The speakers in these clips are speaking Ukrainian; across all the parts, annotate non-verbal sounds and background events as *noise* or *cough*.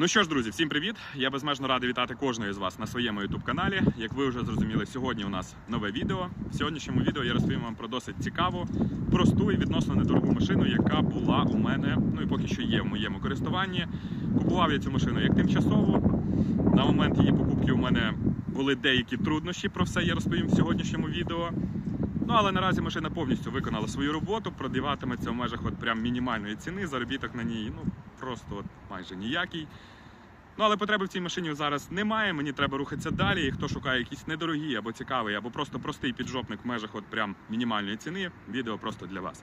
Ну що ж, друзі, всім привіт! Я безмежно радий вітати кожного з вас на своєму youtube каналі. Як ви вже зрозуміли, сьогодні у нас нове відео. В сьогоднішньому відео я розповім вам про досить цікаву, просту і відносно недорогу машину, яка була у мене, ну і поки що є в моєму користуванні. Купував я цю машину як тимчасову. На момент її покупки у мене були деякі труднощі. Про все я розповім в сьогоднішньому відео. Ну але наразі машина повністю виконала свою роботу, продаватиметься в межах от прям мінімальної ціни. Заробіток на ній ну просто от майже ніякий. Ну але потреби в цій машині зараз немає. Мені треба рухатися далі. І хто шукає якісь недорогі або цікавий, або просто простий піджопник в межах от прям мінімальної ціни. Відео просто для вас.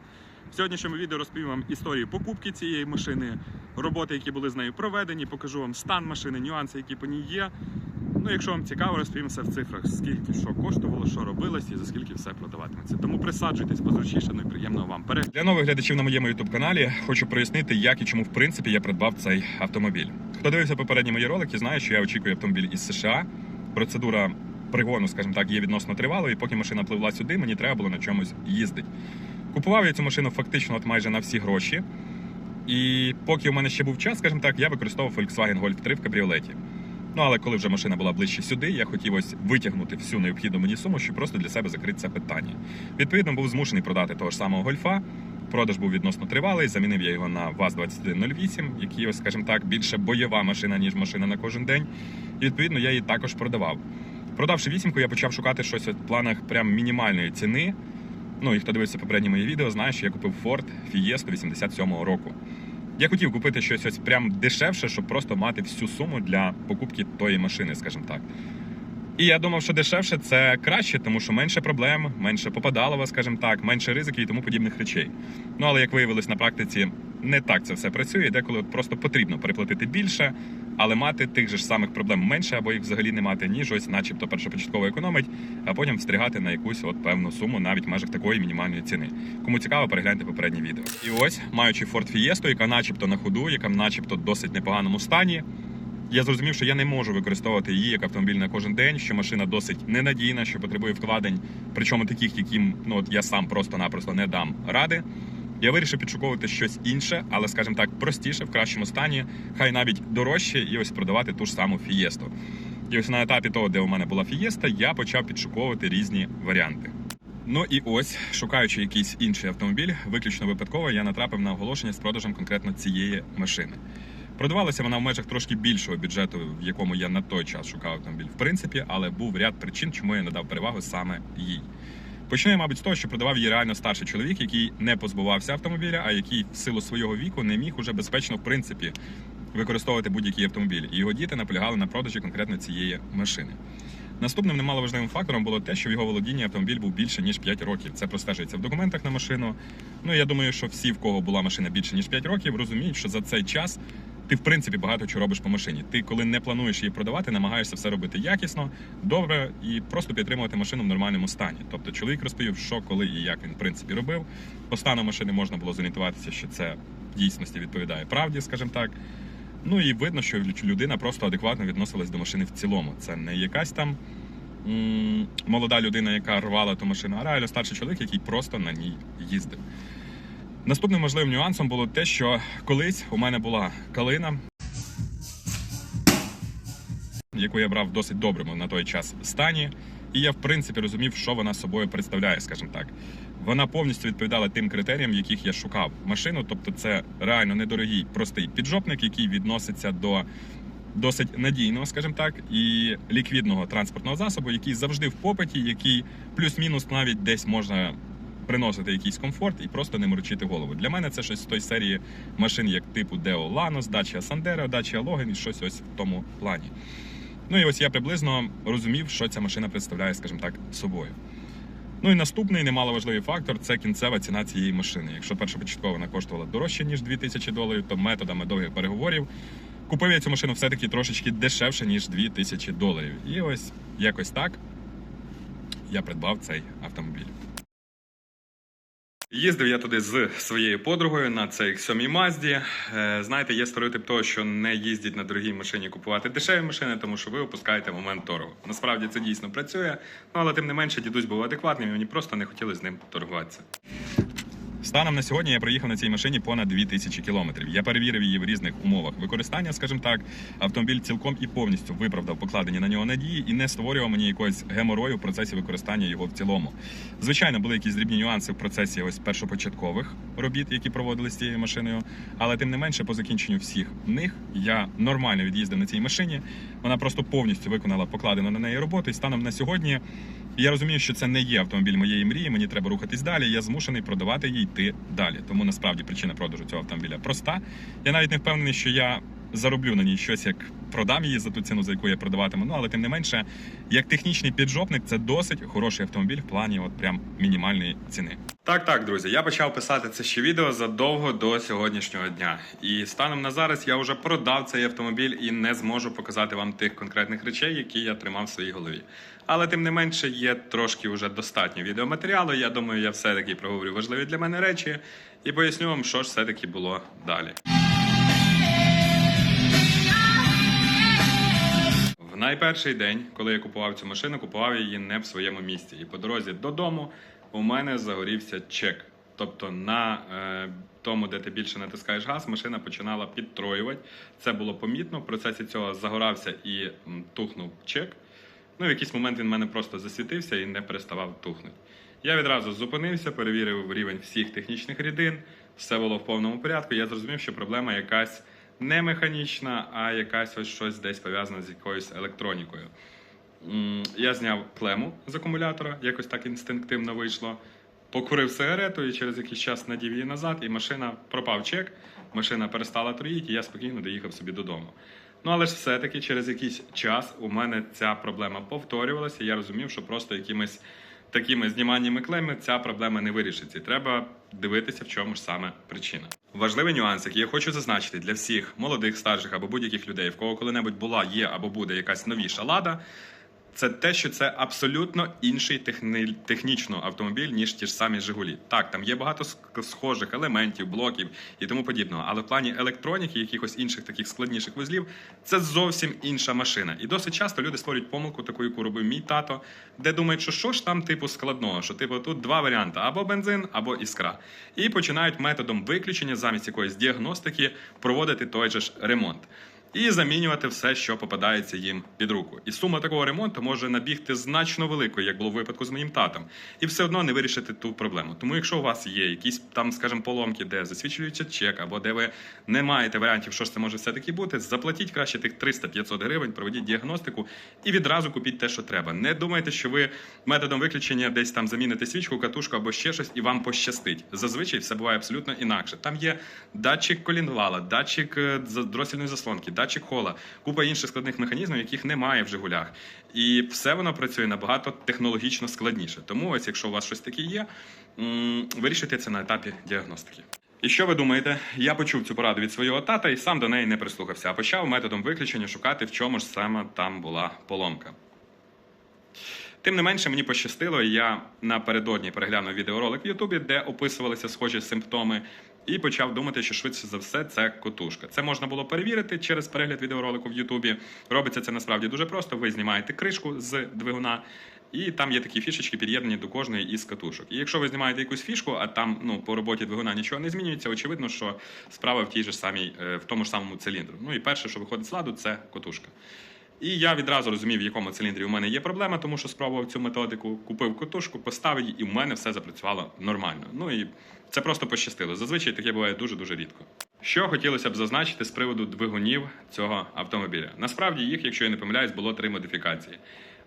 В сьогоднішньому відео розповім вам історію покупки цієї машини, роботи, які були з нею проведені, покажу вам стан машини, нюанси, які по ній є. Ну, якщо вам цікаво, розповім все в цифрах, скільки що коштувало, що робилось і за скільки все продаватиметься. Тому присаджуйтесь позручніше, ну і приємного вам перегляду. Для нових глядачів на моєму youtube каналі хочу прояснити, як і чому в принципі я придбав цей автомобіль. Хто дивився попередні мої ролики, знає, що я очікую автомобіль із США. Процедура пригону, скажімо так, є відносно тривалою, і поки машина пливла сюди, мені треба було на чомусь їздити. Купував я цю машину фактично от майже на всі гроші. І поки у мене ще був час, скажімо так, я використовував Volkswagen Golf 3 в кабріолеті. Ну але коли вже машина була ближче сюди, я хотів ось витягнути всю необхідну мені суму, щоб просто для себе закрити це питання. Відповідно, був змушений продати того ж самого гольфа. Продаж був відносно тривалий. Замінив я його на ВАЗ-2108, який, ось, скажімо так, більше бойова машина, ніж машина на кожен день. І відповідно я її також продавав. Продавши вісімку, я почав шукати щось в планах прям мінімальної ціни. Ну і хто дивився попередні мої відео, знає, що я купив Ford Fiesta 87-го року. Я хотів купити щось ось прям дешевше, щоб просто мати всю суму для покупки тої машини, скажімо так. І я думав, що дешевше це краще, тому що менше проблем, менше попадалова, скажімо так, менше ризиків і тому подібних речей. Ну але як виявилось на практиці, не так це все працює. Деколи просто потрібно переплатити більше, але мати тих же ж самих проблем менше або їх взагалі не мати, ніж ось, начебто, першопочатково економить, а потім встрягати на якусь от певну суму навіть в межах такої мінімальної ціни. Кому цікаво, перегляньте попереднє відео. І ось, маючи Ford Fiesta, яка начебто на ходу, яка начебто досить непоганому стані. Я зрозумів, що я не можу використовувати її як автомобіль на кожен день, що машина досить ненадійна, що потребує вкладень, причому таких, яким ну от я сам просто-напросто не дам ради. Я вирішив підшуковувати щось інше, але, скажімо так, простіше, в кращому стані, хай навіть дорожче, і ось продавати ту ж саму фієсту. І ось на етапі того, де у мене була фієста, я почав підшуковувати різні варіанти. Ну і ось, шукаючи якийсь інший автомобіль, виключно випадково я натрапив на оголошення з продажем конкретно цієї машини. Продавалася вона в межах трошки більшого бюджету, в якому я на той час шукав автомобіль, в принципі, але був ряд причин, чому я надав перевагу саме їй. Почну я, мабуть, з того, що продавав її реально старший чоловік, який не позбувався автомобіля, а який в силу свого віку не міг уже безпечно, в принципі, використовувати будь-який автомобіль. І його діти наполягали на продажі конкретно цієї машини. Наступним немаловажливим фактором було те, що в його володінні автомобіль був більше ніж 5 років. Це простежується в документах на машину. Ну я думаю, що всі, в кого була машина більше ніж 5 років, розуміють, що за цей час ти в принципі багато чого робиш по машині. Ти, коли не плануєш її продавати, намагаєшся все робити якісно, добре і просто підтримувати машину в нормальному стані. Тобто чоловік розповів, що коли і як він в принципі робив. По стану машини можна було зорієнтуватися, що це в дійсності відповідає правді, скажімо так. Ну і видно, що людина просто адекватно відносилась до машини в цілому. Це не якась там м, молода людина, яка рвала ту машину, а реально старший чоловік, який просто на ній їздив. Наступним важливим нюансом було те, що колись у мене була калина, яку я брав в досить доброму на той час стані, і я в принципі розумів, що вона собою представляє, скажімо так. Вона повністю відповідала тим критеріям, яких я шукав машину. Тобто, це реально недорогий простий піджопник, який відноситься до досить надійного, скажімо так, і ліквідного транспортного засобу, який завжди в попиті, який плюс-мінус навіть десь можна приносити якийсь комфорт і просто не морочити голову. Для мене це щось з тої серії машин, як типу Deo Lanos, Dacia Sandero, Dacia Logan і щось ось в тому плані. Ну і ось я приблизно розумів, що ця машина представляє, скажімо так, собою. Ну і наступний немаловажливий фактор це кінцева ціна цієї машини. Якщо першопочатково вона коштувала дорожче, ніж 2000 доларів, то методами довгих переговорів купив я цю машину все-таки трошечки дешевше, ніж 2000 доларів. І ось якось так я придбав цей автомобіль. Їздив я туди з своєю подругою на цей сьомій Мазді. Е, Знаєте, є стереотип того, що не їздять на дорогій машині купувати дешеві машини, тому що ви опускаєте момент торгу. Насправді це дійсно працює, ну але тим не менше дідусь був адекватним, і мені просто не хотіли з ним торгуватися. Станом на сьогодні я проїхав на цій машині понад 2000 кілометрів. Я перевірив її в різних умовах використання, скажімо так. Автомобіль цілком і повністю виправдав покладені на нього надії і не створював мені якогось геморою в процесі використання його в цілому. Звичайно, були якісь дрібні нюанси в процесі ось першопочаткових робіт, які проводили з цією машиною. Але тим не менше, по закінченню всіх них я нормально від'їздив на цій машині. Вона просто повністю виконала покладену на неї роботу. І станом на сьогодні я розумію, що це не є автомобіль моєї мрії. Мені треба рухатись далі. Я змушений продавати її йти далі. Тому насправді причина продажу цього автомобіля проста. Я навіть не впевнений, що я зароблю на ній щось, як продам її за ту ціну, за яку я продаватиму. Ну але тим не менше, як технічний піджопник, це досить хороший автомобіль в плані от прям мінімальної ціни. Так, так, друзі, я почав писати це ще відео задовго до сьогоднішнього дня. І станом на зараз я вже продав цей автомобіль і не зможу показати вам тих конкретних речей, які я тримав в своїй голові. Але тим не менше є трошки вже достатньо відеоматеріалу. Я думаю, я все-таки проговорю важливі для мене речі і поясню вам, що ж все-таки було далі. Найперший день, коли я купував цю машину, купував її не в своєму місці. І по дорозі додому у мене загорівся чек. Тобто на е, тому, де ти більше натискаєш газ, машина починала підтроювати. Це було помітно. В процесі цього загорався і тухнув чек. Ну, в якийсь момент він в мене просто засвітився і не переставав тухнути. Я відразу зупинився, перевірив рівень всіх технічних рідин, все було в повному порядку. Я зрозумів, що проблема якась не механічна, а якась ось щось десь пов'язане з якоюсь електронікою. Я зняв клему з акумулятора, якось так інстинктивно вийшло. Покурив сигарету і через якийсь час надів її назад, і машина пропав чек, машина перестала троїти, і я спокійно доїхав собі додому. Ну але ж все-таки через якийсь час у мене ця проблема повторювалася. і Я розумів, що просто якимись такими зніманнями клеми ця проблема не вирішиться. Треба дивитися, в чому ж саме причина. Важливий нюанс, який я хочу зазначити для всіх молодих, старших або будь-яких людей, в кого коли-небудь була, є або буде якась новіша лада. Це те, що це абсолютно інший техні... технічно автомобіль, ніж ті ж самі Жигулі. Так, там є багато схожих елементів, блоків і тому подібного. Але в плані електроніки, якихось інших таких складніших вузлів, це зовсім інша машина. І досить часто люди створюють помилку, таку, яку робив мій тато, де думають, що що ж там типу складного, що типу тут два варіанти: або бензин, або іскра. І починають методом виключення замість якоїсь діагностики проводити той же ж ремонт і замінювати все, що попадається їм під руку. І сума такого ремонту може набігти значно великою, як було в випадку з моїм татом, і все одно не вирішити ту проблему. Тому, якщо у вас є якісь там, скажімо, поломки, де засвідчується чек, або де ви не маєте варіантів, що ж це може все-таки бути, заплатіть краще тих 300-500 гривень, проведіть діагностику і відразу купіть те, що треба. Не думайте, що ви методом виключення десь там заміните свічку, катушку або ще щось, і вам пощастить. Зазвичай все буває абсолютно інакше. Там є датчик колінвала, датчик е, дросільної заслонки, датчик хола, купа інших складних механізмів, яких немає в Жигулях. І все воно працює набагато технологічно складніше. Тому, ось, якщо у вас щось таке є, вирішуйте це на етапі діагностики. І що ви думаєте? Я почув цю пораду від свого тата і сам до неї не прислухався, а почав методом виключення шукати, в чому ж саме там була поломка. Тим не менше, мені пощастило, я напередодні переглянув відеоролик в Ютубі, де описувалися схожі симптоми, і почав думати, що швидше за все це котушка. Це можна було перевірити через перегляд відеоролику в Ютубі. Робиться це насправді дуже просто. Ви знімаєте кришку з двигуна. І там є такі фішечки під'єднані до кожної із катушок. І якщо ви знімаєте якусь фішку, а там ну по роботі двигуна нічого не змінюється, очевидно, що справа в тій же самій, е, в тому ж самому циліндру. Ну і перше, що виходить з ладу, це котушка. І я відразу розумів, в якому циліндрі у мене є проблема, тому що спробував цю методику, купив котушку, поставив її, і в мене все запрацювало нормально. Ну і це просто пощастило. Зазвичай таке буває дуже дуже рідко. Що хотілося б зазначити з приводу двигунів цього автомобіля? Насправді їх, якщо я не помиляюсь, було три модифікації: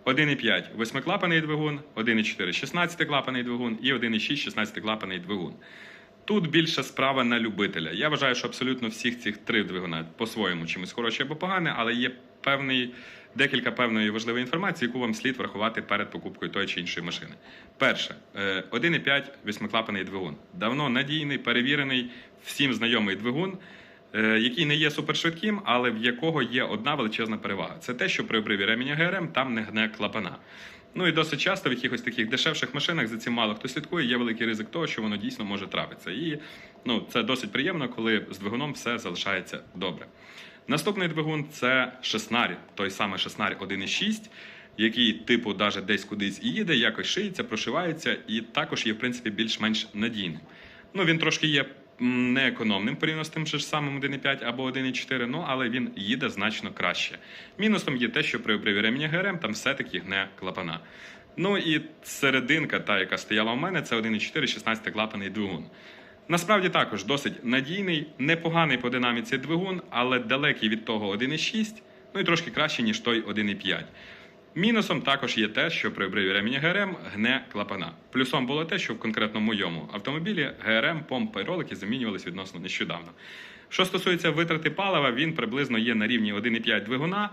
1,5 восьмиклапаний двигун, 1,4 16-клапаний двигун і 1,6 16-клапаний двигун. Тут більше справа на любителя. Я вважаю, що абсолютно всіх цих три двигуна по-своєму чимось хороші або погані, але є певний декілька певної важливої інформації, яку вам слід врахувати перед покупкою тої чи іншої машини. Перше, е, 1,5 восьмиклапаний двигун. Давно надійний, перевірений, всім знайомий двигун. е, Який не є супершвидким, але в якого є одна величезна перевага. Це те, що при обриві ременя ГРМ там не гне клапана. Ну і досить часто в якихось таких дешевших машинах за цим мало хто слідкує, є великий ризик того, що воно дійсно може трапитися. І ну, це досить приємно, коли з двигуном все залишається добре. Наступний двигун це шеснарі, той самий шеснарь 1.6, який, типу, даже десь кудись і їде, якось шиється, прошивається, і також є, в принципі, більш-менш надійним. Ну, він трошки є неекономним порівняно з тим же ж самим 1.5 або 1.4, ну але він їде значно краще. Мінусом є те, що при перевіренні ГРМ там все-таки гне клапана. Ну і серединка, та, яка стояла у мене, це 1.4 16 клапаний двигун. Насправді також досить надійний, непоганий по динаміці двигун, але далекий від того 1.6, ну і трошки краще, ніж той 1.5. Мінусом також є те, що при перевіренні ГРМ гне клапана. Плюсом було те, що в конкретно моєму автомобілі ГРМ, помпа і ролики замінювалися відносно нещодавно. Що стосується витрати палива, він приблизно є на рівні 1,5 двигуна,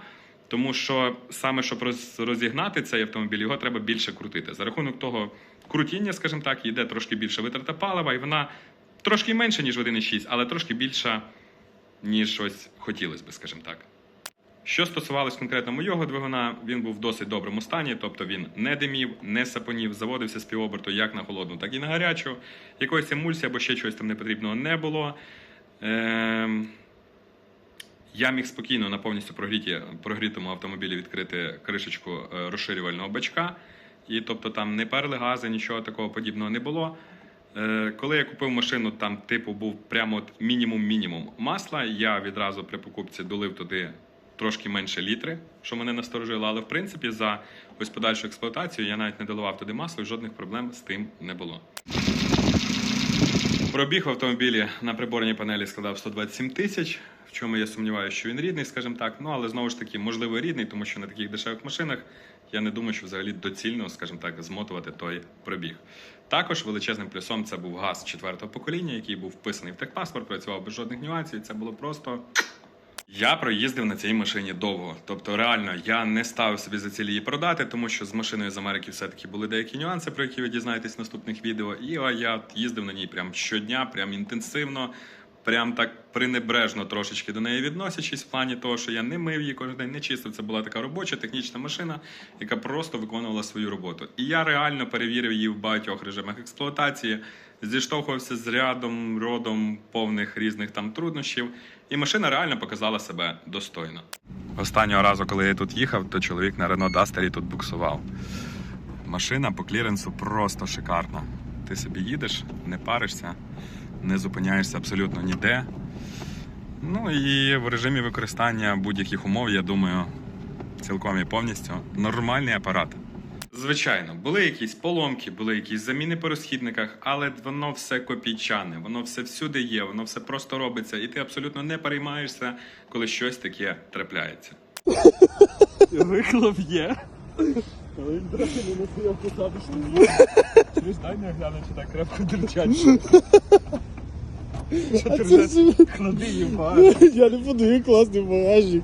тому що саме щоб розігнати цей автомобіль, його треба більше крутити. За рахунок того крутіння, скажімо так, йде трошки більше витрата палива, і вона трошки менша, ніж 1,6, але трошки більша, ніж ось хотілося би, скажімо так. Що стосувалось конкретно моєго двигуна, він був в досить доброму стані, тобто він не димів, не сапонів, заводився з півоберту як на холодну, так і на гарячу. Якоїсь емульсії або ще чогось там непотрібного не було. Ем... Я міг спокійно на повністю прогріті, прогрітому автомобілі відкрити кришечку е, розширювального бачка. І тобто там не перли гази, нічого такого подібного не було. Е, Коли я купив машину, там типу був прямо мінімум-мінімум масла. Я відразу при покупці долив туди трошки менше літри, що мене насторожило. Але в принципі за ось подальшу експлуатацію я навіть не доливав туди масло і жодних проблем з тим не було. Пробіг в автомобілі на приборній панелі складав 127 тисяч. В чому я сумніваюся, що він рідний, скажімо так. Ну але знову ж таки, можливо, рідний, тому що на таких дешевих машинах я не думаю, що взагалі доцільно, скажімо так, змотувати той пробіг. Також величезним плюсом це був газ четвертого покоління, який був вписаний в техпаспорт, працював без жодних нюансів. Це було просто я проїздив на цій машині довго. Тобто, реально, я не ставив собі за ціль її продати, тому що з машиною з Америки все-таки були деякі нюанси, про які ви дізнаєтесь в наступних відео. І я їздив на ній прям щодня, прям інтенсивно, прям так пренебрежно трошечки до неї відносячись, в плані того, що я не мив її кожен день, не чистив. Це була така робоча технічна машина, яка просто виконувала свою роботу. І я реально перевірив її в багатьох режимах експлуатації, зіштовхувався з рядом, родом повних різних там труднощів. І машина реально показала себе достойно. Останнього разу, коли я тут їхав, то чоловік на Renault Duster тут буксував. Машина по кліренсу просто шикарна. Ти собі їдеш, не паришся, не зупиняєшся абсолютно ніде. Ну і в режимі використання будь-яких умов, я думаю, цілком і повністю нормальний апарат. Звичайно, були якісь поломки, були якісь заміни по розхідниках, але воно все копійчане, воно все всюди є, воно все просто робиться, і ти абсолютно не переймаєшся, коли щось таке трапляється. Вихлоп є. Але він трохи не на своєму посадочному. Чуєш, дай не гляну, чи так крепко дирчать. Що *laughs* ти вже клади їба. *laughs* Я не буду, класний багажник.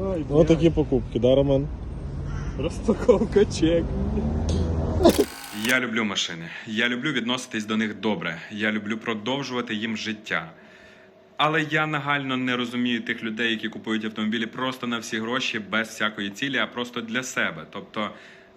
Ой, Ось такі покупки, да, Роман? Розпаковка чек. Я люблю машини. Я люблю відноситись до них добре. Я люблю продовжувати їм життя. Але я нагально не розумію тих людей, які купують автомобілі просто на всі гроші, без всякої цілі, а просто для себе. Тобто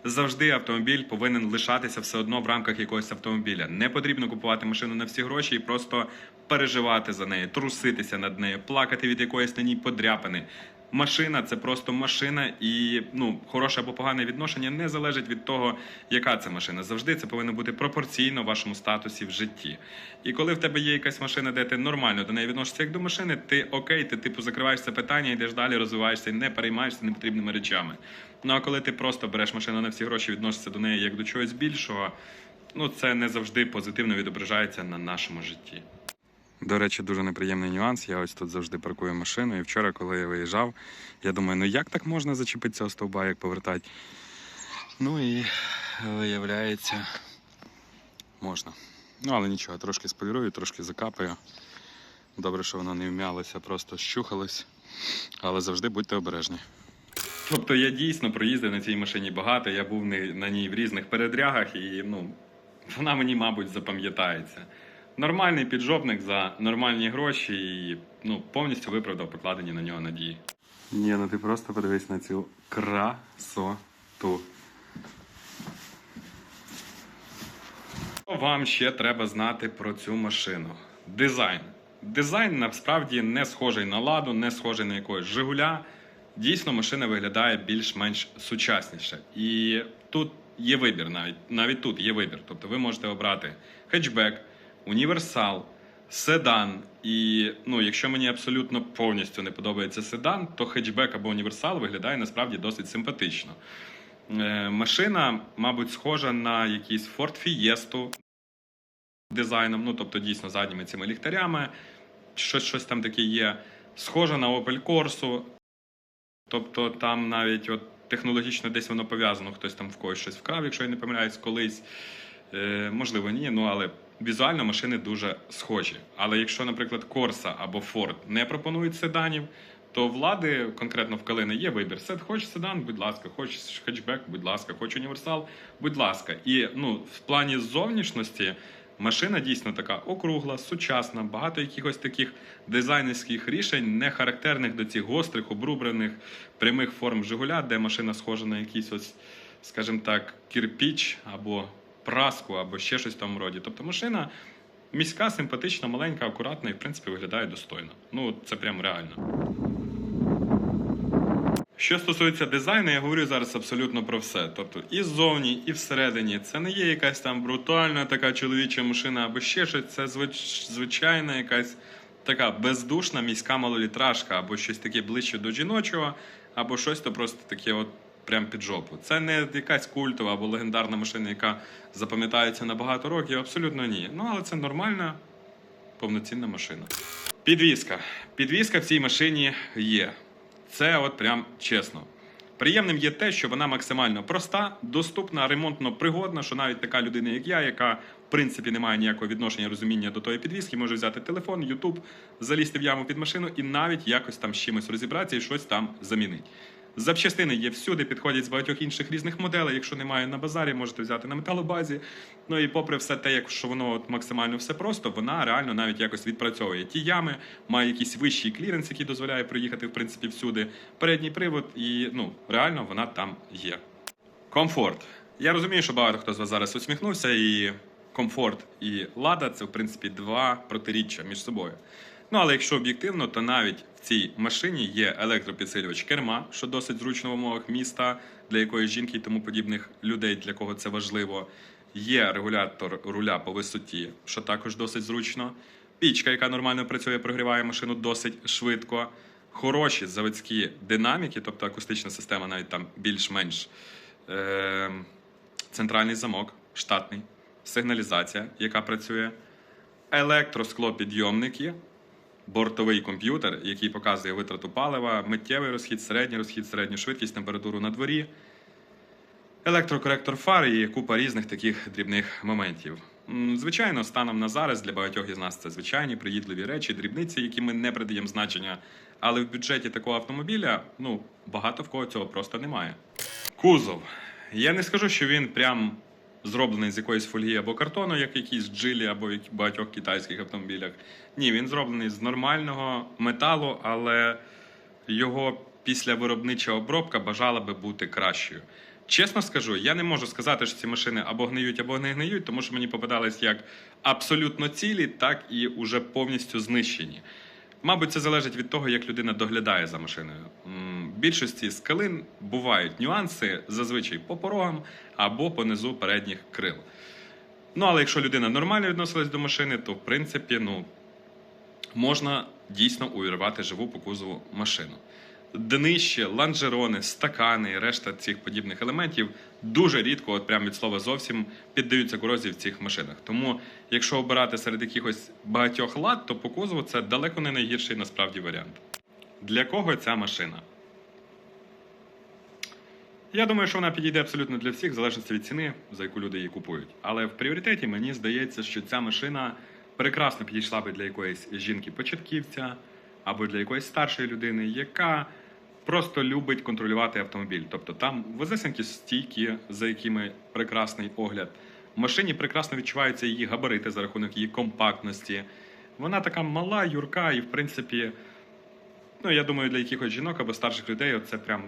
завжди автомобіль повинен лишатися все одно в рамках якогось автомобіля. Не потрібно купувати машину на всі гроші і просто переживати за нею, труситися над нею, плакати від якоїсь на ній подряпини. Машина це просто машина, і ну хороше або погане відношення не залежить від того, яка це машина. Завжди це повинно бути пропорційно вашому статусі в житті. І коли в тебе є якась машина, де ти нормально до неї відносишся як до машини, ти окей, ти типу закриваєш це питання, йдеш далі, розвиваєшся і не переймаєшся непотрібними речами. Ну а коли ти просто береш машину на всі гроші, відносишся до неї як до чогось більшого, ну це не завжди позитивно відображається на нашому житті. До речі, дуже неприємний нюанс. Я ось тут завжди паркую машину. І вчора, коли я виїжджав, я думаю, ну як так можна зачепити цього стовба, як повертати? Ну і виявляється, можна. Ну, але нічого, трошки сполірую, трошки закапаю. Добре, що воно не вм'ялося, просто щухалось. Але завжди будьте обережні. Тобто я дійсно проїздив на цій машині багато, я був на ній в різних передрягах, і ну, вона мені, мабуть, запам'ятається. Нормальний піджопник за нормальні гроші і ну, повністю виправдав покладені на нього надії. Ні, ну ти просто подивись на цю красоту. Що вам ще треба знати про цю машину? Дизайн. Дизайн насправді не схожий на ладу, не схожий на якогось Жигуля. Дійсно, машина виглядає більш-менш сучасніше. І тут є вибір навіть навіть тут є вибір. Тобто ви можете обрати хетчбек, універсал, седан. І ну, якщо мені абсолютно повністю не подобається седан, то хетчбек або універсал виглядає насправді досить симпатично. Е, машина, мабуть, схожа на якийсь Ford Fiesta дизайном, ну тобто дійсно задніми цими ліхтарями, щось, щось там таке є. Схожа на Opel Corsa, тобто там навіть от технологічно десь воно пов'язано, хтось там в когось щось вкрав, якщо я не помиляюсь, колись. Е, можливо, ні, ну але візуально машини дуже схожі. Але якщо, наприклад, Corsa або Ford не пропонують седанів, то влади конкретно в Калини є вибір. Сед, хочеш седан, будь ласка, хочеш хетчбек, будь ласка, хочеш універсал, будь ласка. І ну, в плані зовнішності машина дійсно така округла, сучасна, багато якихось таких дизайнерських рішень, не характерних до цих гострих, обрубрених прямих форм Жигуля, де машина схожа на якийсь ось, скажімо так, кірпіч або праску, або ще щось в тому роді. Тобто машина. Міська, симпатична, маленька, акуратна і, в принципі, виглядає достойно. Ну, це прям реально. Що стосується дизайну, я говорю зараз абсолютно про все. Тобто і ззовні, і всередині. Це не є якась там брутальна така чоловіча машина або ще щось. Це звичайна якась така бездушна міська малолітражка, або щось таке ближче до жіночого, або щось то просто таке, от прям під жопу. Це не якась культова або легендарна машина, яка запам'ятається на багато років. Абсолютно ні. Ну але це нормальна, повноцінна машина. Підвізка. Підвізка в цій машині є. Це от прям чесно. Приємним є те, що вона максимально проста, доступна, ремонтно пригодна, що навіть така людина, як я, яка в принципі не має ніякого відношення розуміння до тої підвіски, може взяти телефон, Ютуб, залізти в яму під машину і навіть якось там з чимось розібратися і щось там замінити. Запчастини є всюди, підходять з багатьох інших різних моделей. Якщо немає на базарі, можете взяти на металобазі. Ну і попри все те, якщо воно от максимально все просто, вона реально навіть якось відпрацьовує ті ями, має якийсь вищий кліренс, який дозволяє проїхати в принципі всюди. Передній привод, і ну реально вона там є. Комфорт. Я розумію, що багато хто з вас зараз усміхнувся, і комфорт і лада це в принципі два протиріччя між собою. Ну але якщо об'єктивно, то навіть в цій машині є електропідсилювач керма, що досить зручно в умовах міста для якоїсь жінки і тому подібних людей, для кого це важливо. Є регулятор руля по висоті, що також досить зручно. Пічка, яка нормально працює, прогріває машину досить швидко. Хороші заводські динаміки, тобто акустична система, навіть там більш-менш е- центральний замок, штатний, сигналізація, яка працює, електросклопідйомники, бортовий комп'ютер, який показує витрату палива, миттєвий розхід, середній розхід, середню швидкість, температуру на дворі, електрокоректор фар і купа різних таких дрібних моментів. Звичайно, станом на зараз для багатьох із нас це звичайні приїдливі речі, дрібниці, які ми не придаємо значення. Але в бюджеті такого автомобіля ну багато в кого цього просто немає. Кузов. Я не скажу, що він прям зроблений з якоїсь фольги або картону, як якісь джилі або в багатьох китайських автомобілях. Ні, він зроблений з нормального металу, але його після виробнича обробка бажала би бути кращою. Чесно скажу, я не можу сказати, що ці машини або гниють, або не гниють, тому що мені попадались як абсолютно цілі, так і уже повністю знищені. Мабуть, це залежить від того, як людина доглядає за машиною. В більшості скалин бувають нюанси зазвичай по порогам або по низу передніх крил. Ну, але якщо людина нормально відносилась до машини, то в принципі, ну, можна дійсно увірвати живу по кузову машину. Днище, ланжерони, стакани, і решта цих подібних елементів дуже рідко, от прямо від слова зовсім, піддаються корозії в цих машинах. Тому, якщо обирати серед якихось багатьох лад, то по кузову це далеко не найгірший насправді варіант. Для кого ця машина? Я думаю, що вона підійде абсолютно для всіх, в залежності від ціни, за яку люди її купують. Але в пріоритеті мені здається, що ця машина прекрасно підійшла би для якоїсь жінки-початківця або для якоїсь старшої людини, яка просто любить контролювати автомобіль. Тобто там везесенькі стійки, за якими прекрасний огляд. В машині прекрасно відчуваються її габарити за рахунок її компактності. Вона така мала, юрка, і в принципі, ну я думаю, для якихось жінок або старших людей це прям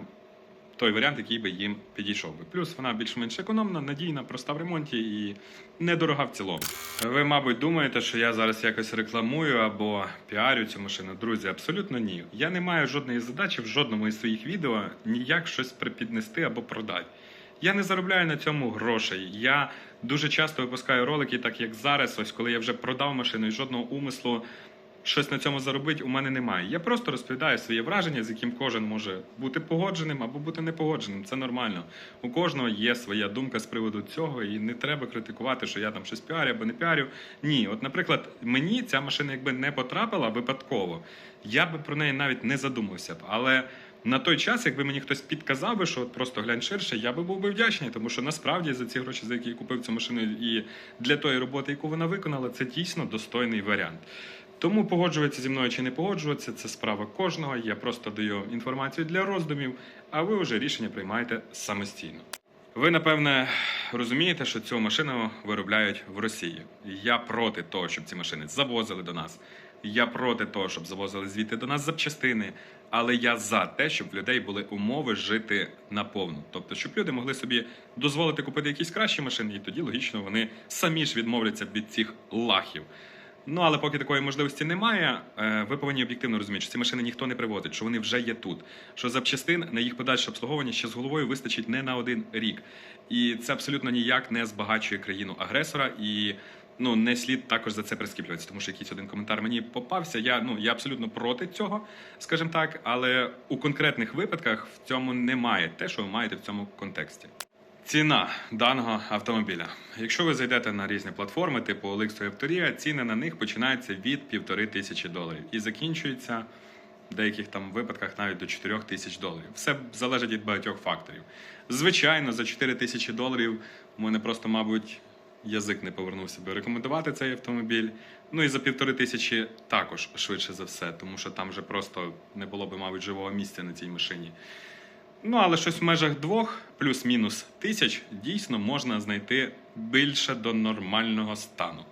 той варіант, який би їм підійшов би. Плюс вона більш-менш економна, надійна, проста в ремонті і недорога в цілому. Ви, мабуть, думаєте, що я зараз якось рекламую або піарю цю машину. Друзі, абсолютно ні. Я не маю жодної задачі в жодному із своїх відео ніяк щось припіднести або продати. Я не заробляю на цьому грошей. Я дуже часто випускаю ролики, так як зараз, ось коли я вже продав машину і жодного умислу щось на цьому заробити у мене немає. Я просто розповідаю своє враження, з яким кожен може бути погодженим або бути непогодженим. Це нормально. У кожного є своя думка з приводу цього, і не треба критикувати, що я там щось піарю або не піарю. Ні, от, наприклад, мені ця машина якби не потрапила випадково, я би про неї навіть не задумався б. Але на той час, якби мені хтось підказав би, що от просто глянь ширше, я би був би вдячний, тому що насправді за ці гроші, за які я купив цю машину, і для тої роботи, яку вона виконала, це дійсно достойний варіант. Тому погоджуватися зі мною чи не погоджуватися, це справа кожного. Я просто даю інформацію для роздумів, а ви вже рішення приймаєте самостійно. Ви напевне розумієте, що цю машину виробляють в Росії. Я проти того, щоб ці машини завозили до нас. Я проти того, щоб завозили звідти до нас запчастини. Але я за те, щоб в людей були умови жити наповну. Тобто, щоб люди могли собі дозволити купити якісь кращі машини, і тоді логічно вони самі ж відмовляться від цих лахів. Ну але поки такої можливості немає, е, ви повинні об'єктивно розуміти, що ці машини ніхто не привозить, що вони вже є тут. Що запчастин на їх подальше обслуговування ще з головою вистачить не на один рік. І це абсолютно ніяк не збагачує країну агресора і. Ну, не слід також за це прискіплюватися, тому що якийсь один коментар мені попався. Я ну я абсолютно проти цього, скажімо так, але у конкретних випадках в цьому немає те, що ви маєте в цьому контексті. Ціна даного автомобіля. Якщо ви зайдете на різні платформи, типу OLX і Авторія, ціни на них починаються від півтори тисячі доларів і закінчуються в деяких там випадках навіть до 4 тисяч доларів. Все залежить від багатьох факторів. Звичайно, за 4 тисячі доларів у мене просто, мабуть, язик не повернувся би рекомендувати цей автомобіль. Ну і за півтори тисячі також швидше за все, тому що там вже просто не було би, мабуть, живого місця на цій машині. Ну, але щось в межах двох плюс-мінус тисяч дійсно можна знайти більше до нормального стану.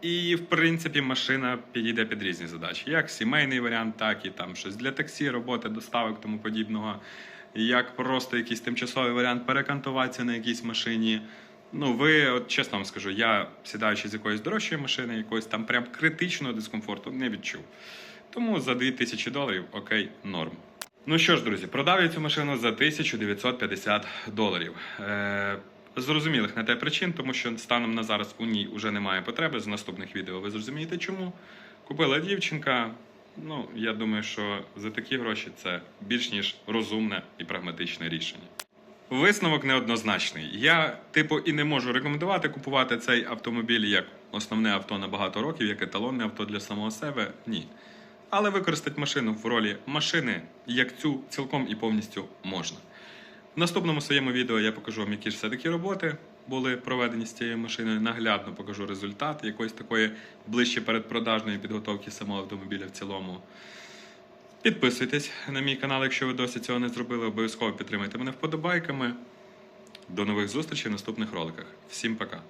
І, в принципі, машина підійде під різні задачі. Як сімейний варіант, так і там щось для таксі, роботи, доставок, тому подібного. Як просто якийсь тимчасовий варіант перекантуватися на якійсь машині. Ну, ви, от чесно вам скажу, я сідаючи з якоїсь дорожчої машини, якогось там прям критичного дискомфорту не відчув. Тому за 2000 доларів окей, норм. Ну що ж, друзі, продав я цю машину за 1950 доларів. Е, зрозумілих на те причин, тому що станом на зараз у ній вже немає потреби. З наступних відео ви зрозумієте чому. Купила дівчинка. Ну, я думаю, що за такі гроші це більш ніж розумне і прагматичне рішення. Висновок неоднозначний. Я, типу, і не можу рекомендувати купувати цей автомобіль як основне авто на багато років, як еталонне авто для самого себе. Ні. Але використати машину в ролі машини, як цю цілком і повністю можна. В наступному своєму відео я покажу вам, які ж все-таки роботи були проведені з цією машиною. Наглядно покажу результат якоїсь такої ближче передпродажної підготовки самого автомобіля в цілому. Підписуйтесь на мій канал, якщо ви досі цього не зробили. Обов'язково підтримайте мене вподобайками. До нових зустрічей в наступних роликах. Всім пока!